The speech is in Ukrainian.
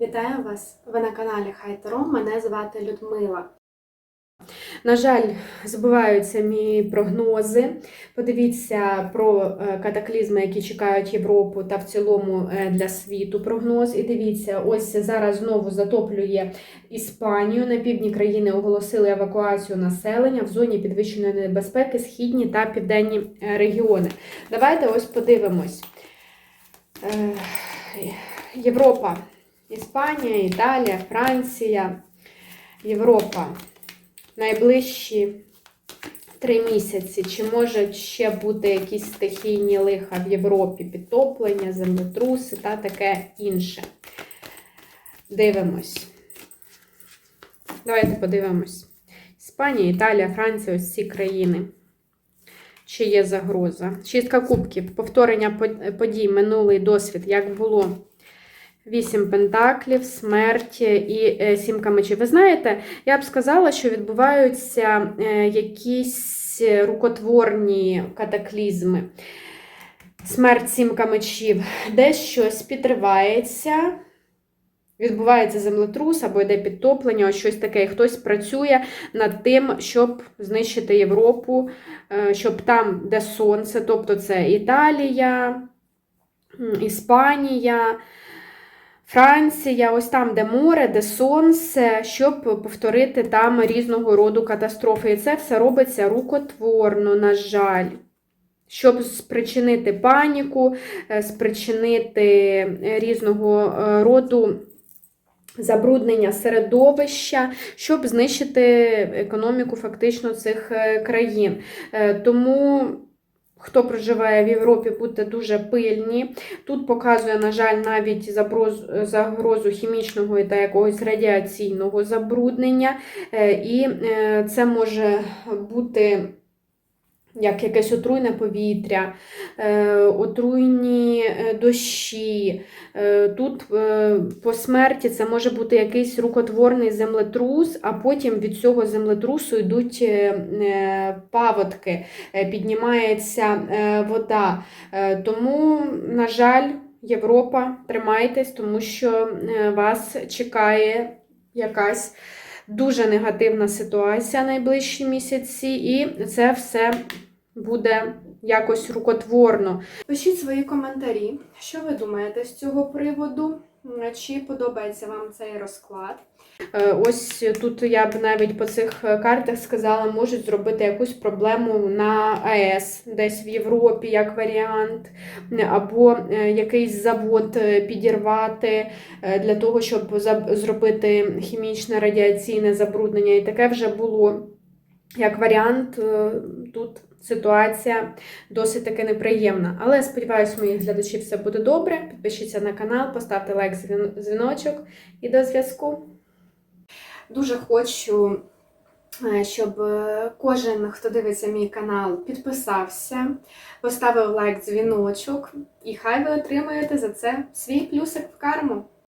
Вітаю вас! Ви на каналі Хай Таро. Мене звати Людмила. На жаль, збиваються мої прогнози. Подивіться про е, катаклізми, які чекають Європу та в цілому е, для світу прогноз. І дивіться, ось зараз знову затоплює Іспанію. На півдні країни оголосили евакуацію населення в зоні підвищеної небезпеки, східні та південні е, регіони. Давайте ось подивимось. Європа, Іспанія, Італія, Франція, Європа. Найближчі три місяці. Чи може ще бути якісь стихійні лиха в Європі, підтоплення, землетруси та таке інше? Дивимось. Давайте подивимось. Іспанія, Італія, Франція, ось ці країни. Чи є загроза? Шістка кубків, повторення подій, минулий досвід, як було. Вісім пентаклів, смерть і е, сімка мечів. Ви знаєте, я б сказала, що відбуваються е, якісь рукотворні катаклізми. Смерть сімка мечів. Десь щось підривається, відбувається землетрус або йде підтоплення, ось щось таке. І хтось працює над тим, щоб знищити Європу, е, щоб там, де сонце, тобто це Італія, Іспанія. Франція, ось там, де море, де сонце, щоб повторити там різного роду катастрофи. І це все робиться рукотворно, на жаль. Щоб спричинити паніку, е, спричинити е, різного е, роду забруднення середовища, щоб знищити економіку фактично цих країн. Тому. Хто проживає в Європі, будьте дуже пильні. Тут показує, на жаль, навіть загрозу хімічного та якогось радіаційного забруднення. Е, І е, це може бути як якесь отруйне повітря, е, отруйні е, дощі. Е, Тут по смерті це може бути якийсь рукотворний землетрус, а потім від цього землетрусу йдуть паводки, піднімається вода. Тому, на жаль, Європа, тримайтесь, тому що вас чекає якась дуже негативна ситуація найближчі місяці, і це все буде якось рукотворно. Пишіть свої коментарі, що ви думаєте з цього приводу, чи подобається вам цей розклад. Е, Ось тут я б навіть по цих картах сказала, можуть зробити якусь проблему на АЕС, десь в Європі, як варіант, або е, якийсь завод е, підірвати для того, щоб зробити хімічне радіаційне забруднення. І таке вже було як варіант. е, Тут ситуація досить таки неприємна. Але сподіваюся, моїх глядачів все буде добре. Підпишіться на канал, поставте лайк, дзвіночок і до зв'язку. Дуже хочу, е, щоб е, кожен, хто дивиться мій канал, підписався, поставив лайк, дзвіночок, і хай ви отримаєте за це свій плюсик в карму.